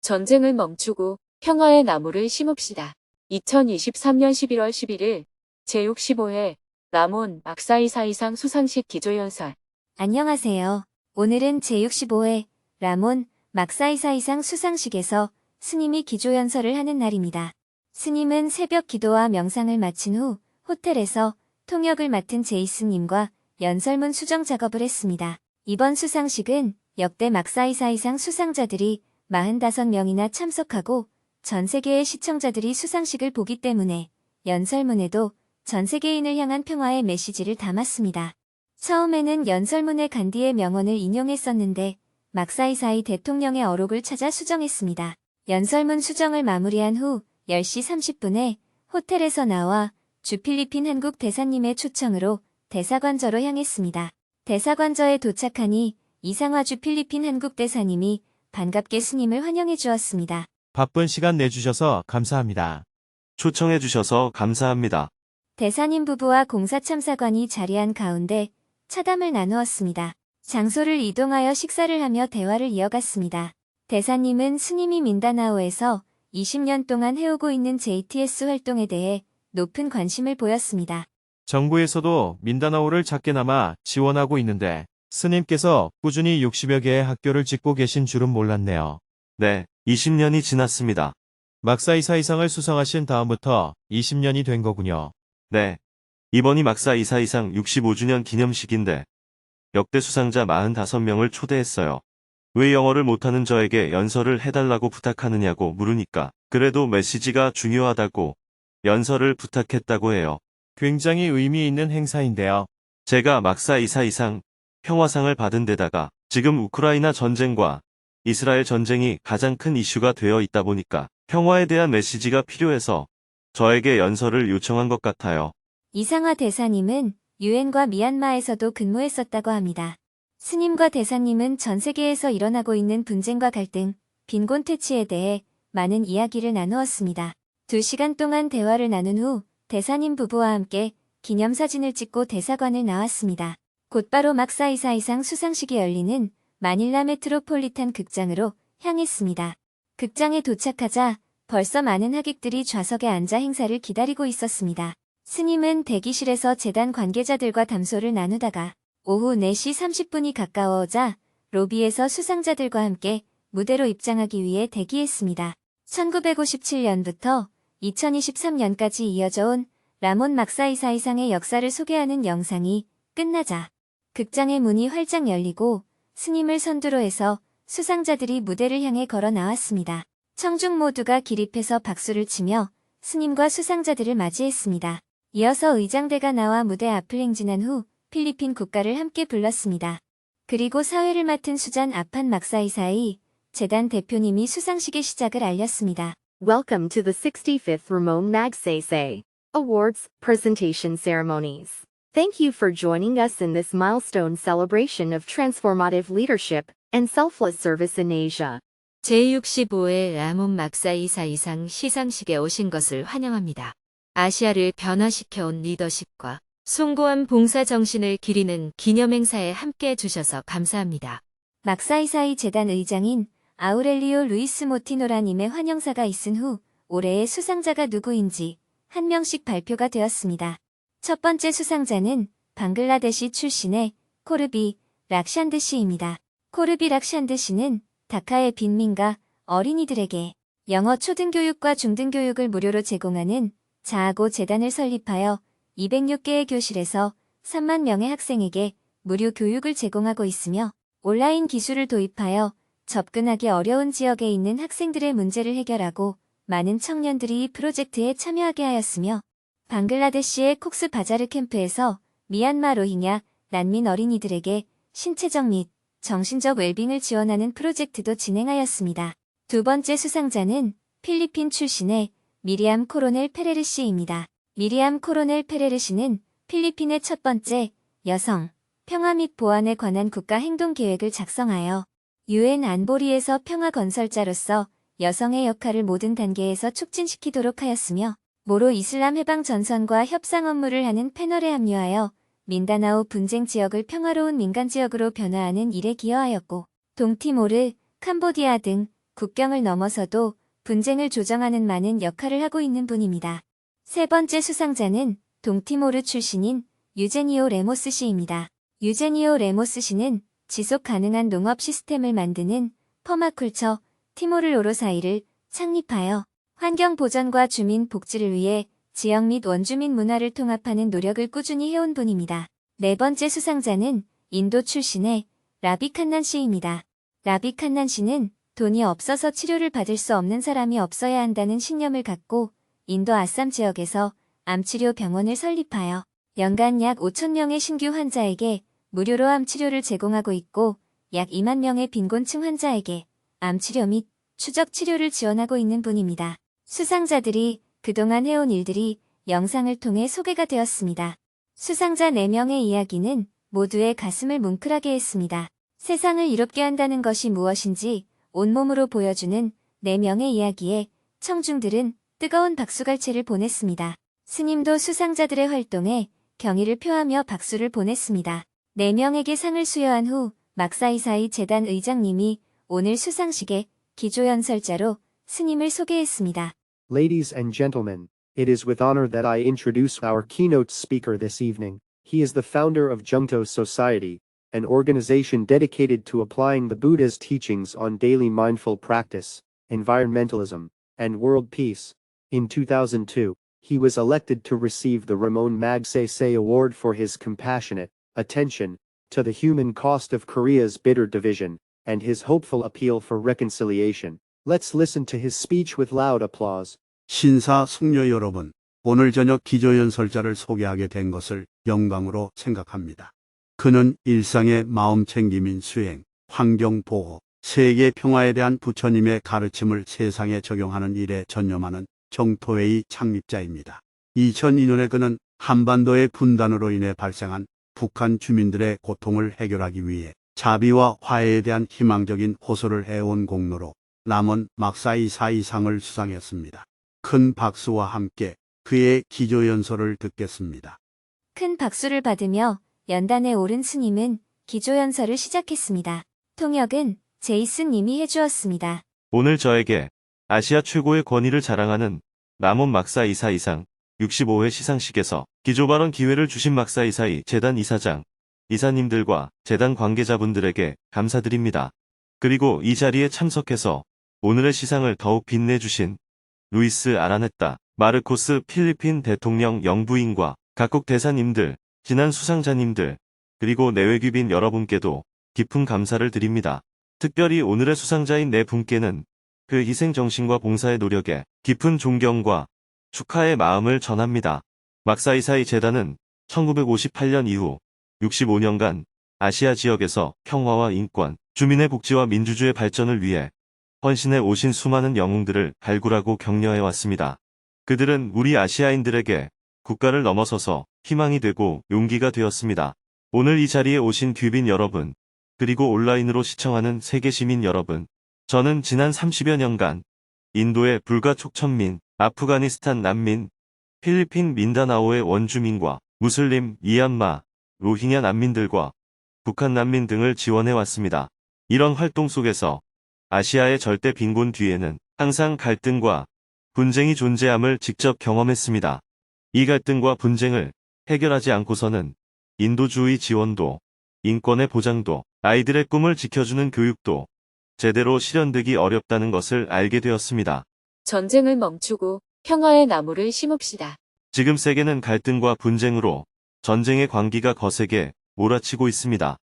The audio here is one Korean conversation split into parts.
전쟁을 멈추고 평화의 나무를 심읍시다. 2023년 11월 11일 제65회 라몬 막사이 사이상 수상식 기조연설 안녕하세요. 오늘은 제65회 라몬 막사이사이상 수상식에서 스님이 기조연설을 하는 날입니다. 스님은 새벽 기도와 명상을 마친 후 호텔에서 통역을 맡은 제이스님과 연설문 수정 작업을 했습니다. 이번 수상식은 역대 막사이사이상 수상자들이 45명이나 참석하고 전 세계의 시청자들이 수상식을 보기 때문에 연설문에도 전 세계인을 향한 평화의 메시지를 담았습니다. 처음에는 연설문에 간디의 명언을 인용했었는데 막사이사이 대통령의 어록을 찾아 수정했습니다. 연설문 수정을 마무리한 후 10시 30분에 호텔에서 나와 주필리핀 한국 대사님의 초청으로 대사관저로 향했습니다. 대사관저에 도착하니 이상화 주 필리핀 한국 대사님이 반갑게 스님을 환영해 주었습니다. 바쁜 시간 내주셔서 감사합니다. 초청해 주셔서 감사합니다. 대사님 부부와 공사참사관이 자리한 가운데 차담을 나누었습니다. 장소를 이동하여 식사를 하며 대화를 이어갔습니다. 대사님은 스님이 민다나오에서 20년 동안 해오고 있는 JTS 활동에 대해 높은 관심을 보였습니다. 정부에서도 민다나오를 작게나마 지원하고 있는데 스님께서 꾸준히 60여 개의 학교를 짓고 계신 줄은 몰랐네요. 네, 20년이 지났습니다. 막사이사 이상을 수상하신 다음부터 20년이 된 거군요. 네. 이번이 막사 이사 이상 65주년 기념식인데 역대 수상자 45명을 초대했어요. 왜 영어를 못하는 저에게 연설을 해달라고 부탁하느냐고 물으니까 그래도 메시지가 중요하다고 연설을 부탁했다고 해요. 굉장히 의미 있는 행사인데요. 제가 막사 이사 이상 평화상을 받은 데다가 지금 우크라이나 전쟁과 이스라엘 전쟁이 가장 큰 이슈가 되어 있다 보니까 평화에 대한 메시지가 필요해서 저에게 연설을 요청한 것 같아요. 이상화 대사님은 유엔과 미얀마에서도 근무했었다고 합니다. 스님과 대사님은 전 세계에서 일어나고 있는 분쟁과 갈등, 빈곤 퇴치에 대해 많은 이야기를 나누었습니다. 두 시간 동안 대화를 나눈 후 대사님 부부와 함께 기념사진을 찍고 대사관을 나왔습니다. 곧바로 막사이사 이상 수상식이 열리는 마닐라 메트로폴리탄 극장으로 향했습니다. 극장에 도착하자 벌써 많은 하객들이 좌석에 앉아 행사를 기다리고 있었습니다. 스님은 대기실에서 재단 관계자들과 담소를 나누다가 오후 4시 30분이 가까워오자 로비에서 수상자들과 함께 무대로 입장하기 위해 대기했습니다. 1957년부터 2023년까지 이어져 온 라몬 막사이사 이상의 역사를 소개하는 영상이 끝나자 극장의 문이 활짝 열리고 스님을 선두로 해서 수상자들이 무대를 향해 걸어 나왔습니다. 청중 모두가 기립해서 박수를 치며 스님과 수상자들을 맞이했습니다. 이어서 의장대가 나와 무대 앞을 행진한 후 필리핀 국가를 함께 불렀습니다. 그리고 사회를 맡은 수잔 아판 막사이사이 재단 대표님이 수상식의 시작을 알렸습니다. Welcome to the 65th Ramon Magsaysay Awards Presentation Ceremonies. Thank you for joining us in this milestone celebration of transformative leadership and selfless service in Asia. 제65회 라몬 막사이사 이상 시상식에 오신 것을 환영합니다. 아시아를 변화시켜온 리더십과 숭고한 봉사 정신을 기리는 기념행사에 함께 해 주셔서 감사합니다. 막사이사이 재단 의장인 아우렐리오 루이스 모티노라님의 환영사가 있은 후 올해의 수상자가 누구인지 한 명씩 발표가 되었습니다. 첫 번째 수상자는 방글라데시 출신의 코르비 락샨드 씨입니다. 코르비 락샨드 씨는 다카의 빈민가 어린이들에게 영어 초등교육과 중등교육을 무료로 제공하는 자아고 재단을 설립하여 206개의 교실에서 3만 명의 학생에게 무료 교육을 제공하고 있으며 온라인 기술을 도입하여 접근하기 어려운 지역에 있는 학생들의 문제를 해결하고 많은 청년들이 이 프로젝트에 참여하게 하였으며 방글라데시의 콕스 바자르 캠프에서 미얀마 로힝야 난민 어린이들에게 신체적 및 정신적 웰빙을 지원하는 프로젝트도 진행하였습니다. 두 번째 수상자는 필리핀 출신의 미리암 코로넬 페레르 씨입니다. 미리암 코로넬 페레르 씨는 필리핀의 첫 번째 여성 평화 및 보안에 관한 국가 행동 계획을 작성하여 유엔 안보리에서 평화 건설자로서 여성의 역할을 모든 단계에서 촉진시키도록 하였으며 모로 이슬람 해방 전선과 협상 업무를 하는 패널에 합류하여 민다나오 분쟁 지역을 평화로운 민간 지역으로 변화하는 일에 기여하였고 동티모르, 캄보디아 등 국경을 넘어서도 분쟁을 조정하는 많은 역할을 하고 있는 분입니다. 세 번째 수상자는 동티모르 출신인 유제니오 레모스 씨입니다. 유제니오 레모스 씨는 지속 가능한 농업 시스템을 만드는 퍼마쿨처 티모르 오로사이를 창립하여 환경 보전과 주민 복지를 위해 지역 및 원주민 문화를 통합하는 노력을 꾸준히 해온 분입니다. 네 번째 수상자는 인도 출신의 라비 칸난 씨입니다. 라비 칸난 씨는 돈이 없어서 치료를 받을 수 없는 사람이 없어야 한다는 신념을 갖고 인도 아쌈 지역에서 암치료 병원을 설립하여 연간 약 5천 명의 신규 환자에게 무료로 암 치료를 제공하고 있고 약 2만 명의 빈곤층 환자에게 암 치료 및 추적 치료를 지원하고 있는 분입니다. 수상자들이 그동안 해온 일들이 영상을 통해 소개가 되었습니다. 수상자 4명의 이야기는 모두의 가슴을 뭉클하게 했습니다. 세상을 이롭게 한다는 것이 무엇인지 온몸으로 보여주는 4명의 이야기에 청중들은 뜨거운 박수갈채를 보냈습니다. 스님도 수상자들의 활동에 경의를 표하며 박수를 보냈습니다. 4명에게 상을 수여한 후 막사이사이 재단 의장님이 오늘 수상식의 기조연설자로 스님을 소개했습니다. Ladies and gentlemen, it is with honor that I introduce our keynote speaker this evening. He is the founder of Jungto Society, an organization dedicated to applying the Buddha's teachings on daily mindful practice, environmentalism, and world peace. In 2002, he was elected to receive the Ramon Magsaysay Award for his compassionate attention to the human cost of Korea's bitter division and his hopeful appeal for reconciliation. Let's listen to his speech with loud applause. 신사 숙녀 여러분, 오늘 저녁 기조연설자를 소개하게 된 것을 영광으로 생각합니다. 그는 일상의 마음 챙김인 수행, 환경 보호, 세계 평화에 대한 부처님의 가르침을 세상에 적용하는 일에 전념하는 정토회의 창립자입니다. 2002년에 그는 한반도의 분단으로 인해 발생한 북한 주민들의 고통을 해결하기 위해 자비와 화해에 대한 희망적인 호소를 해온 공로로 남원 막사이 사이상을 수상했습니다. 큰 박수와 함께 그의 기조연설을 듣겠습니다. 큰 박수를 받으며 연단에 오른 스님은 기조연설을 시작했습니다. 통역은 제이슨 님이 해주었습니다. 오늘 저에게 아시아 최고의 권위를 자랑하는 남원 막사 이사 이상 65회 시상식에서 기조 발언 기회를 주신 막사 이사이 재단 이사장, 이사님들과 재단 관계자분들에게 감사드립니다. 그리고 이 자리에 참석해서 오늘의 시상을 더욱 빛내주신 루이스 아라네따, 마르코스 필리핀 대통령 영부인과 각국 대사님들, 지난 수상자님들, 그리고 내외귀빈 여러분께도 깊은 감사를 드립니다. 특별히 오늘의 수상자인 네 분께는 그 희생 정신과 봉사의 노력에 깊은 존경과 축하의 마음을 전합니다. 막사이사이 재단은 1958년 이후 65년간 아시아 지역에서 평화와 인권, 주민의 복지와 민주주의 발전을 위해 헌신해 오신 수많은 영웅들을 발굴하고 격려해 왔습니다. 그들은 우리 아시아인들에게 국가를 넘어서서 희망이 되고 용기가 되었습니다. 오늘 이 자리에 오신 귀빈 여러분, 그리고 온라인으로 시청하는 세계 시민 여러분, 저는 지난 30여 년간 인도의 불가 촉천민, 아프가니스탄 난민, 필리핀 민다나오의 원주민과 무슬림, 이안마, 로힝야 난민들과 북한 난민 등을 지원해 왔습니다. 이런 활동 속에서 아시아의 절대 빈곤 뒤에는 항상 갈등과 분쟁이 존재함을 직접 경험했습니다. 이 갈등과 분쟁을 해결하지 않고서는 인도주의 지원도, 인권의 보장도, 아이들의 꿈을 지켜주는 교육도 제대로 실현되기 어렵다는 것을 알게 되었습니다. 전쟁을 멈추고 평화의 나무를 심읍시다. 지금 세계는 갈등과 분쟁으로 전쟁의 광기가 거세게 몰아치고 있습니다.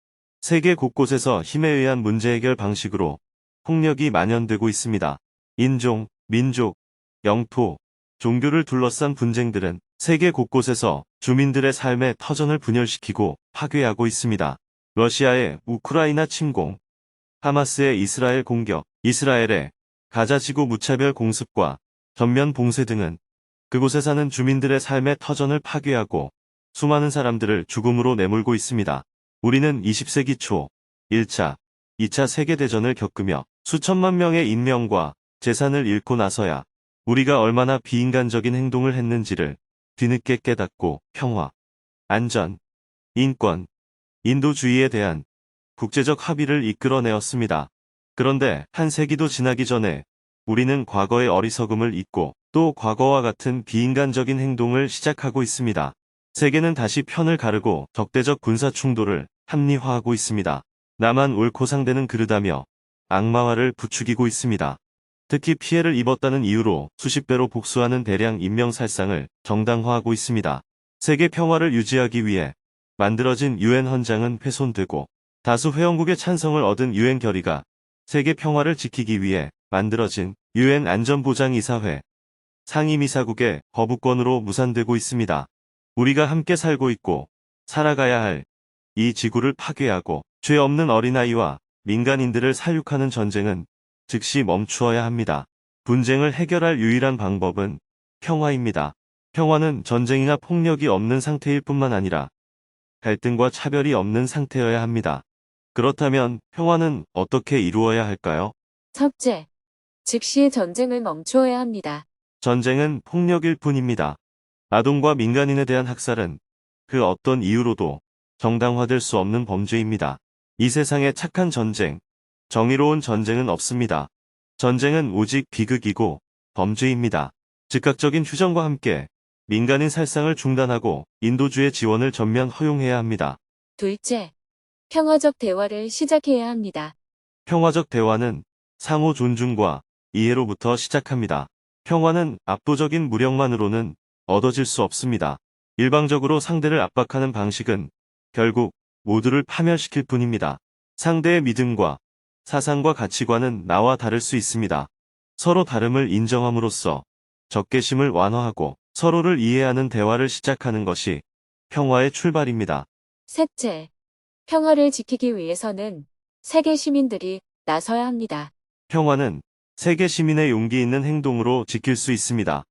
세계 곳곳에서 힘에 의한 문제 해결 방식으로 폭력이 만연되고 있습니다. 인종, 민족, 영토, 종교를 둘러싼 분쟁들은 세계 곳곳에서 주민들의 삶의 터전을 분열시키고 파괴하고 있습니다. 러시아의 우크라이나 침공, 하마스의 이스라엘 공격, 이스라엘의 가자 지구 무차별 공습과 전면 봉쇄 등은 그곳에 사는 주민들의 삶의 터전을 파괴하고 수많은 사람들을 죽음으로 내몰고 있습니다. 우리는 20세기 초 1차 2차 세계대전을 겪으며 수천만 명의 인명과 재산을 잃고 나서야 우리가 얼마나 비인간적인 행동을 했는지를 뒤늦게 깨닫고 평화, 안전, 인권, 인도주의에 대한 국제적 합의를 이끌어내었습니다. 그런데 한 세기도 지나기 전에 우리는 과거의 어리석음을 잊고 또 과거와 같은 비인간적인 행동을 시작하고 있습니다. 세계는 다시 편을 가르고 적대적 군사 충돌을 합리화하고 있습니다. 나만 옳고 상대는 그르다며 악마화를 부추기고 있습니다. 특히 피해를 입었다는 이유로 수십 배로 복수하는 대량 인명살상을 정당화하고 있습니다. 세계 평화를 유지하기 위해 만들어진 유엔 헌장은 훼손되고 다수 회원국의 찬성을 얻은 유엔 결의가 세계 평화를 지키기 위해 만들어진 유엔 안전보장이사회 상임이사국의 거부권으로 무산되고 있습니다. 우리가 함께 살고 있고 살아가야 할 이 지구를 파괴하고 죄 없는 어린아이와 민간인들을 살육하는 전쟁은 즉시 멈추어야 합니다. 분쟁을 해결할 유일한 방법은 평화입니다. 평화는 전쟁이나 폭력이 없는 상태일 뿐만 아니라 갈등과 차별이 없는 상태여야 합니다. 그렇다면 평화는 어떻게 이루어야 할까요? 첫째, 즉시 전쟁을 멈추어야 합니다. 전쟁은 폭력일 뿐입니다. 아동과 민간인에 대한 학살은 그 어떤 이유로도 정당화될 수 없는 범죄입니다. 이 세상에 착한 전쟁, 정의로운 전쟁은 없습니다. 전쟁은 오직 비극이고 범죄입니다. 즉각적인 휴전과 함께 민간인 살상을 중단하고 인도주의 지원을 전면 허용해야 합니다. 둘째, 평화적 대화를 시작해야 합니다. 평화적 대화는 상호 존중과 이해로부터 시작합니다. 평화는 압도적인 무력만으로는 얻어질 수 없습니다. 일방적으로 상대를 압박하는 방식은 결국 모두를 파멸시킬 뿐입니다. 상대의 믿음과 사상과 가치관은 나와 다를 수 있습니다. 서로 다름을 인정함으로써 적개심을 완화하고 서로를 이해하는 대화를 시작하는 것이 평화의 출발입니다. 셋째, 평화를 지키기 위해서는 세계 시민들이 나서야 합니다. 평화는 세계 시민의 용기 있는 행동으로 지킬 수 있습니다.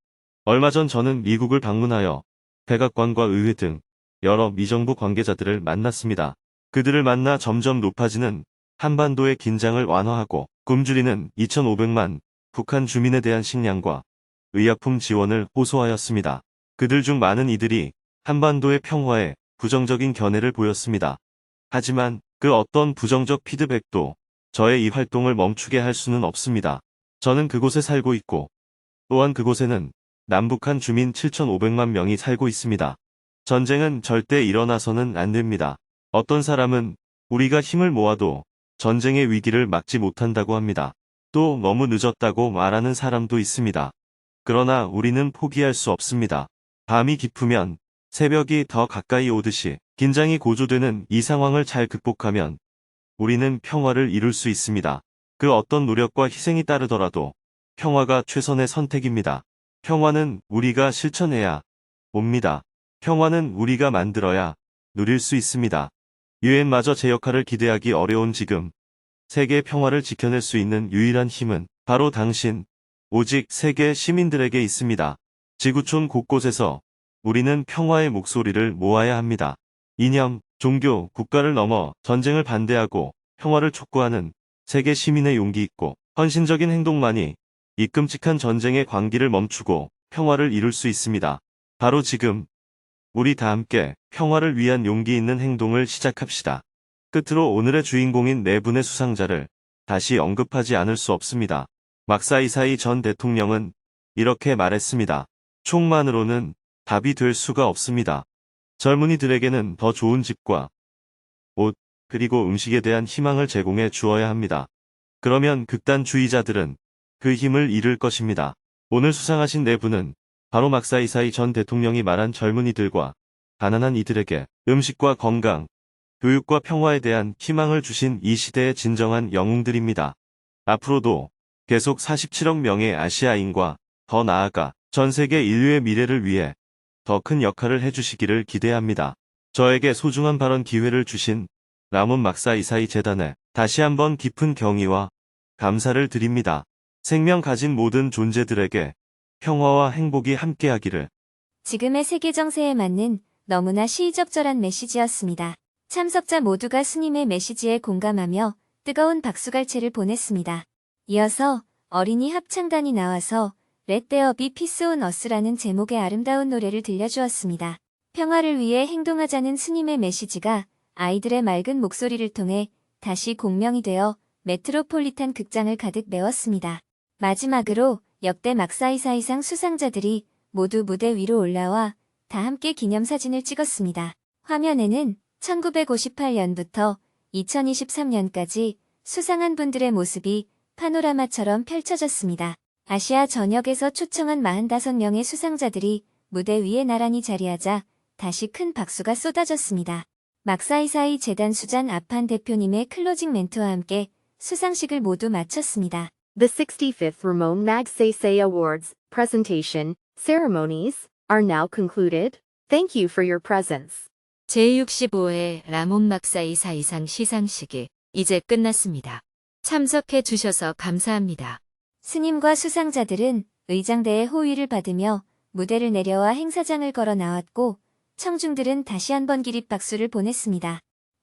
얼마 전 저는 미국을 방문하여 백악관과 의회 등 여러 미정부 관계자들을 만났습니다. 그들을 만나 점점 높아지는 한반도의 긴장을 완화하고 굶주리는 2,500만 북한 주민에 대한 식량과 의약품 지원을 호소하였습니다. 그들 중 많은 이들이 한반도의 평화에 부정적인 견해를 보였습니다. 하지만 그 어떤 부정적 피드백도 저의 이 활동을 멈추게 할 수는 없습니다. 저는 그곳에 살고 있고 또한 그곳에는 남북한 주민 7,500만 명이 살고 있습니다. 전쟁은 절대 일어나서는 안 됩니다. 어떤 사람은 우리가 힘을 모아도 전쟁의 위기를 막지 못한다고 합니다. 또 너무 늦었다고 말하는 사람도 있습니다. 그러나 우리는 포기할 수 없습니다. 밤이 깊으면 새벽이 더 가까이 오듯이 긴장이 고조되는 이 상황을 잘 극복하면 우리는 평화를 이룰 수 있습니다. 그 어떤 노력과 희생이 따르더라도 평화가 최선의 선택입니다. 평화는 우리가 실천해야 옵니다. 평화는 우리가 만들어야 누릴 수 있습니다. 유엔마저 제 역할을 기대하기 어려운 지금 세계 평화를 지켜낼 수 있는 유일한 힘은 바로 당신, 오직 세계 시민들에게 있습니다. 지구촌 곳곳에서 우리는 평화의 목소리를 모아야 합니다. 이념, 종교, 국가를 넘어 전쟁을 반대하고 평화를 촉구하는 세계 시민의 용기 있고 헌신적인 행동만이 이 끔찍한 전쟁의 광기를 멈추고 평화를 이룰 수 있습니다. 바로 지금 우리 다 함께 평화를 위한 용기 있는 행동을 시작합시다. 끝으로 오늘의 주인공인 네 분의 수상자를 다시 언급하지 않을 수 없습니다. 막사이사이 전 대통령은 이렇게 말했습니다. 총만으로는 답이 될 수가 없습니다. 젊은이들에게는 더 좋은 집과 옷, 그리고 음식에 대한 희망을 제공해 주어야 합니다. 그러면 극단주의자들은 그 힘을 잃을 것입니다. 오늘 수상하신 네 분은 바로 막사 이사이 전 대통령이 말한 젊은이들과 가난한 이들에게 음식과 건강, 교육과 평화에 대한 희망을 주신 이 시대의 진정한 영웅들입니다. 앞으로도 계속 47억 명의 아시아인과 더 나아가 전 세계 인류의 미래를 위해 더 큰 역할을 해주시기를 기대합니다. 저에게 소중한 발언 기회를 주신 라몬 막사 이사이 재단에 다시 한번 깊은 경의와 감사를 드립니다. 생명 가진 모든 존재들에게 평화와 행복이 함께하기를 지금의 세계 정세에 맞는 너무나 시의적절한 메시지였습니다. 참석자 모두가 스님의 메시지에 공감하며 뜨거운 박수갈채를 보냈습니다. 이어서 어린이 합창단이 나와서 Peace on Us라는 제목의 아름다운 노래를 들려주었습니다. 평화를 위해 행동하자는 스님의 메시지가 아이들의 맑은 목소리를 통해 다시 공명이 되어 메트로폴리탄 극장을 가득 메웠습니다. 마지막으로 역대 막사이사이상 수상자들이 모두 무대 위로 올라와 다 함께 기념사진을 찍었습니다. 화면에는 1958년부터 2023년까지 수상한 분들의 모습이 파노라마처럼 펼쳐졌습니다. 아시아 전역에서 초청한 45명의 수상자들이 무대 위에 나란히 자리하자 다시 큰 박수가 쏟아졌습니다. 막사이사이 재단 수잔 아판 대표님의 클로징 멘트와 함께 수상식을 모두 마쳤습니다. The 65th Ramon Magsaysay Awards presentation ceremonies are now concluded. Thank you for your presence. 제65회 라몬 막사이 사 이상 시상식이 이제 끝났습니다. 참석해 주셔서 감사합니다. 스님과 수상자들은 의장대의 호위를 받으며 무대를 내려와 행사장을 걸어 나왔고 청중들은 다시 한번 기립박수를 보냈습니다.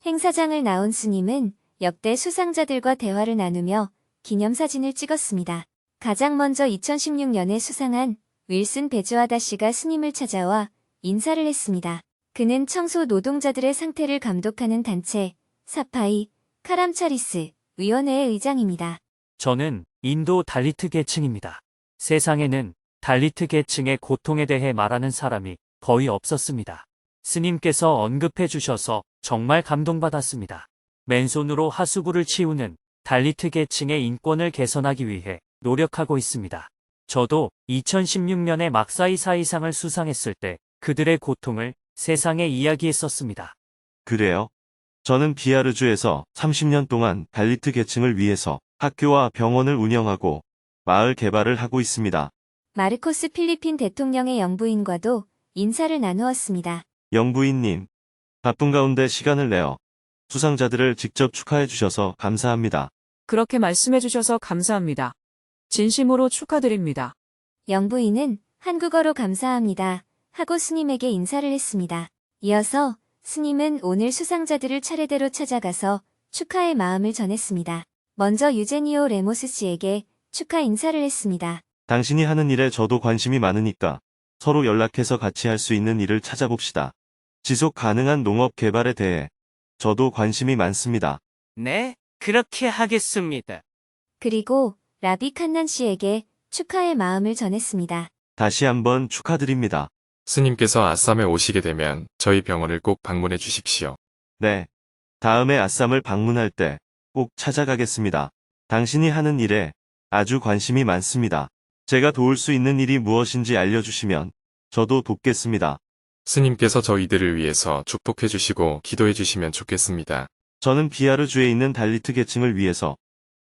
행사장을 나온 스님은 역대 수상자들과 대화를 나누며 기념사진을 찍었습니다. 가장 먼저 2016년에 수상한 윌슨 베즈와다 씨가 스님을 찾아와 인사를 했습니다. 그는 청소 노동자들의 상태를 감독하는 단체 사파이 카람차리스 위원회의 의장입니다. 저는 인도 달리트 계층입니다. 세상에는 달리트 계층의 고통에 대해 말하는 사람이 거의 없었습니다. 스님께서 언급해 주셔서 정말 감동받았습니다. 맨손으로 하수구를 치우는 달리트 계층의 인권을 개선하기 위해 노력하고 있습니다. 저도 2016년에 막사이 사이상을 수상했을 때 그들의 고통을 세상에 이야기했었습니다. 그래요? 저는 비아르주에서 30년 동안 달리트 계층을 위해서 학교와 병원을 운영하고 마을 개발을 하고 있습니다. 마르코스 필리핀 대통령의 영부인과도 인사를 나누었습니다. 영부인님, 바쁜 가운데 시간을 내어 수상자들을 직접 축하해 주셔서 감사합니다. 그렇게 말씀해 주셔서 감사합니다. 진심으로 축하드립니다. 영부인은 한국어로 감사합니다. 하고 스님에게 인사를 했습니다. 이어서 스님은 오늘 수상자들을 차례대로 찾아가서 축하의 마음을 전했습니다. 먼저 유제니오 레모스 씨에게 축하 인사를 했습니다. 당신이 하는 일에 저도 관심이 많으니까 서로 연락해서 같이 할 수 있는 일을 찾아봅시다. 지속 가능한 농업 개발에 대해 저도 관심이 많습니다. 네, 그렇게 하겠습니다. 그리고 라비 칸난 씨에게 축하의 마음을 전했습니다. 다시 한번 축하드립니다. 스님께서 아쌈에 오시게 되면 저희 병원을 꼭 방문해 주십시오. 네. 다음에 아쌈을 방문할 때 꼭 찾아가겠습니다. 당신이 하는 일에 아주 관심이 많습니다. 제가 도울 수 있는 일이 무엇인지 알려주시면 저도 돕겠습니다. 스님께서 저희들을 위해서 축복해 주시고 기도해 주시면 좋겠습니다. 저는 비아르주에 있는 달리트 계층을 위해서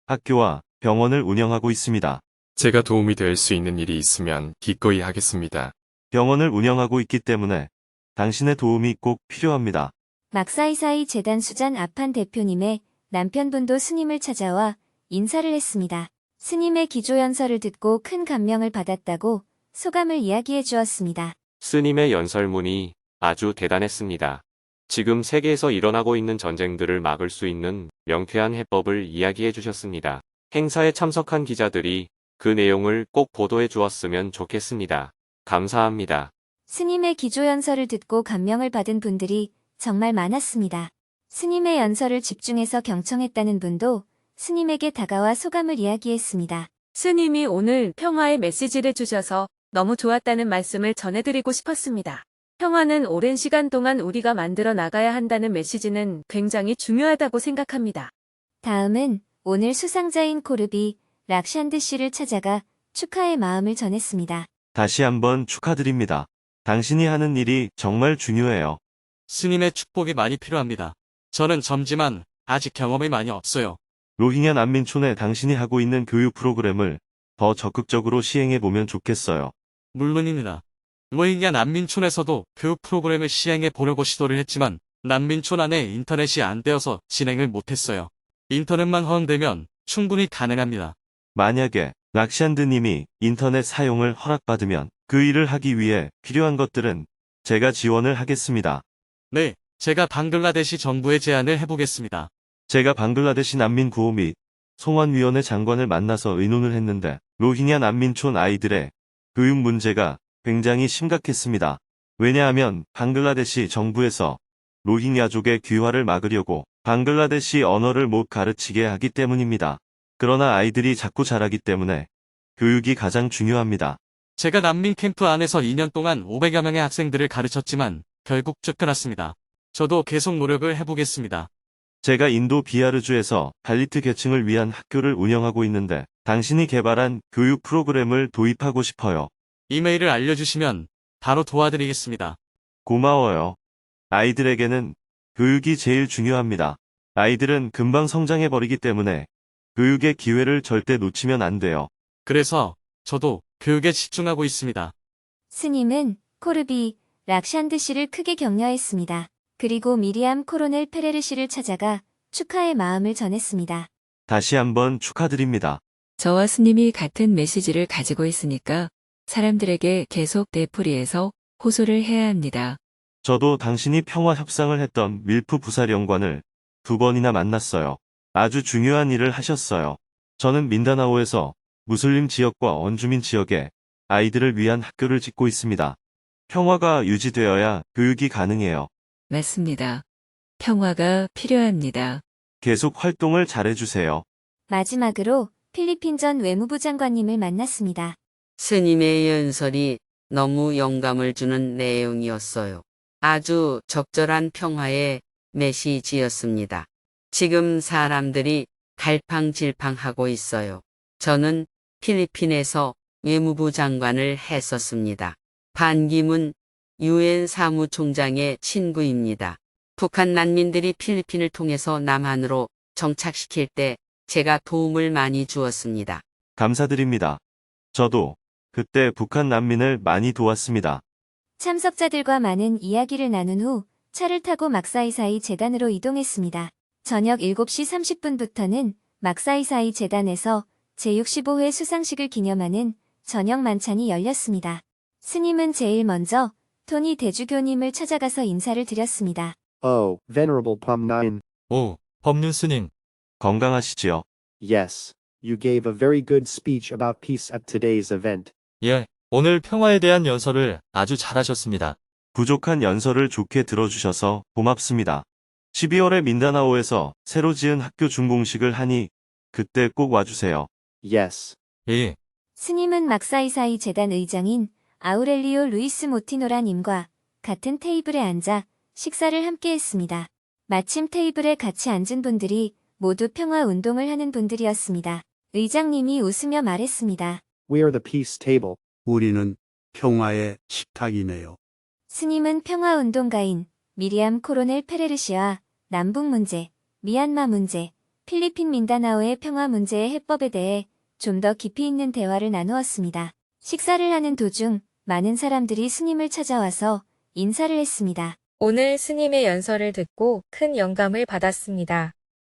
학교와 병원을 운영하고 있습니다. 제가 도움이 될 수 있는 일이 있으면 기꺼이 하겠습니다. 병원을 운영하고 있기 때문에 당신의 도움이 꼭 필요합니다. 막사이사이 재단 수잔 아판 대표님의 남편분도 스님을 찾아와 인사를 했습니다. 스님의 기조연설을 듣고 큰 감명을 받았다고 소감을 이야기해 주었습니다. 스님의 연설문이 아주 대단했습니다. 지금 세계에서 일어나고 있는 전쟁들을 막을 수 있는 명쾌한 해법을 이야기해 주셨습니다. 행사에 참석한 기자들이 그 내용을 꼭 보도해 주었으면 좋겠습니다. 감사합니다. 스님의 기조연설을 듣고 감명을 받은 분들이 정말 많았습니다. 스님의 연설을 집중해서 경청했다는 분도 스님에게 다가와 소감을 이야기했습니다. 스님이 오늘 평화의 메시지를 주셔서 너무 좋았다는 말씀을 전해드리고 싶었습니다. 평화는 오랜 시간 동안 우리가 만들어 나가야 한다는 메시지는 굉장히 중요하다고 생각합니다. 다음은 오늘 수상자인 코르비 락샨드 씨를 찾아가 축하의 마음을 전했습니다. 다시 한번 축하드립니다. 당신이 하는 일이 정말 중요해요. 스님의 축복이 많이 필요합니다. 저는 젊지만 아직 경험이 많이 없어요. 로힝야 난민촌에 당신이 하고 있는 교육 프로그램을 더 적극적으로 시행해 보면 좋겠어요. 물론입니다. 로힝야 난민촌에서도 교육 프로그램을 시행해 보려고 시도를 했지만 난민촌 안에 인터넷이 안 되어서 진행을 못했어요. 인터넷만 허용되면 충분히 가능합니다. 만약에 락샨드님이 인터넷 사용을 허락받으면 그 일을 하기 위해 필요한 것들은 제가 지원을 하겠습니다. 네, 제가 방글라데시 정부에 제안을 해보겠습니다. 제가 방글라데시 난민 구호 및 송환위원회 장관을 만나서 의논을 했는데 로힝야 난민촌 아이들의 교육 문제가 굉장히 심각했습니다. 왜냐하면 방글라데시 정부에서 로힝야족의 귀화를 막으려고 방글라데시 언어를 못 가르치게 하기 때문입니다. 그러나 아이들이 자꾸 자라기 때문에 교육이 가장 중요합니다. 제가 난민 캠프 안에서 2년 동안 500여 명의 학생들을 가르쳤지만 결국 쫓겨났습니다. 저도 계속 노력을 해보겠습니다. 제가 인도 비하르주에서 달리트 계층을 위한 학교를 운영하고 있는데 당신이 개발한 교육 프로그램을 도입하고 싶어요. 이메일을 알려주시면 바로 도와드리겠습니다. 고마워요. 아이들에게는 교육이 제일 중요합니다. 아이들은 금방 성장해버리기 때문에 교육의 기회를 절대 놓치면 안 돼요. 그래서 저도 교육에 집중하고 있습니다. 스님은 코르비, 락샨드 씨를 크게 격려했습니다. 그리고 미리암 코로넬 페레르 씨를 찾아가 축하의 마음을 전했습니다. 다시 한번 축하드립니다. 저와 스님이 같은 메시지를 가지고 있으니까 사람들에게 계속 되풀이해서 호소를 해야 합니다. 저도 당신이 평화 협상을 했던 밀프 부사령관을 두 번이나 만났어요. 아주 중요한 일을 하셨어요. 저는 민다나오에서 무슬림 지역과 원주민 지역에 아이들을 위한 학교를 짓고 있습니다. 평화가 유지되어야 교육이 가능해요. 맞습니다. 평화가 필요합니다. 계속 활동을 잘해주세요. 마지막으로 필리핀 전 외무부 장관님을 만났습니다. 스님의 연설이 너무 영감을 주는 내용이었어요. 아주 적절한 평화의 메시지였습니다. 지금 사람들이 갈팡질팡하고 있어요. 저는 필리핀에서 외무부 장관을 했었습니다. 반기문 유엔 사무총장의 친구입니다. 북한 난민들이 필리핀을 통해서 남한으로 정착시킬 때 제가 도움을 많이 주었습니다. 감사드립니다. 저도 그때 북한 난민을 많이 도왔습니다. 참석자들과 많은 이야기를 나눈 후 차를 타고 막사이사이 재단으로 이동했습니다. 저녁 7시 30분부터는 막사이사이 재단에서 제65회 수상식을 기념하는 저녁 만찬이 열렸습니다. 스님은 제일 먼저 토니 대주교님을 찾아가서 인사를 드렸습니다. Oh, Venerable Pom Nyan. 오, 법륜 스님. 건강하시지요? Yes. You gave a very good speech about peace at today's event. 예, 오늘 평화에 대한 연설을 아주 잘하셨습니다. 부족한 연설을 좋게 들어주셔서 고맙습니다. 12월에 민다나오에서 새로 지은 학교 준공식을 하니 그때 꼭 와주세요. Yes. 예, 스님은 막사이사이 재단 의장인 아우렐리오 루이스 모티노라님과 같은 테이블에 앉아 식사를 함께 했습니다. 마침 테이블에 같이 앉은 분들이 모두 평화 운동을 하는 분들이었습니다. 의장님이 웃으며 말했습니다. We are the peace table. 우리는 평화의 식탁이네요. 스님은 평화 운동가인 미리암 코로넬 페레르 씨와 남북 문제, 미얀마 문제, 필리핀 민다나오의 평화 문제의 해법에 대해 좀 더 깊이 있는 대화를 나누었습니다. 식사를 하는 도중 많은 사람들이 스님을 찾아와서 인사를 했습니다. 오늘 스님의 연설을 듣고 큰 영감을 받았습니다.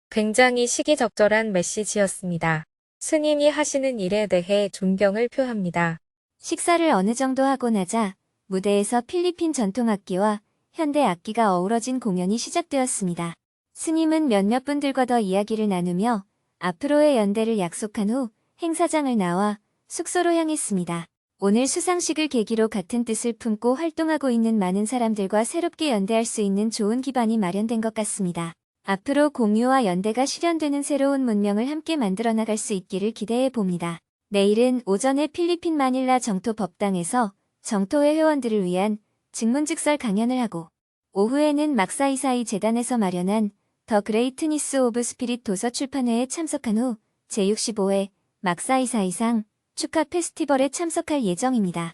굉장히 시기적절한 메시지였습니다. 스님이 하시는 일에 대해 존경을 표합니다. 식사를 어느 정도 하고 나자 무대에서 필리핀 전통악기와 현대 악기가 어우러진 공연이 시작되었습니다. 스님은 몇몇 분들과 더 이야기를 나누며 앞으로의 연대를 약속한 후 행사장을 나와 숙소로 향했습니다. 오늘 수상식을 계기로 같은 뜻을 품고 활동하고 있는 많은 사람들과 새롭게 연대할 수 있는 좋은 기반이 마련된 것 같습니다. 앞으로 공유와 연대가 실현되는 새로운 문명을 함께 만들어 나갈 수 있기를 기대해 봅니다. 내일은 오전에 필리핀 마닐라 정토 법당에서 정토회 회원들을 위한 증문즉설 강연을 하고 오후에는 막사이사이 재단에서 마련한 더 그레이트니스 오브 스피릿 도서 출판회에 참석한 후 제65회 막사이사이상 축하 페스티벌에 참석할 예정입니다.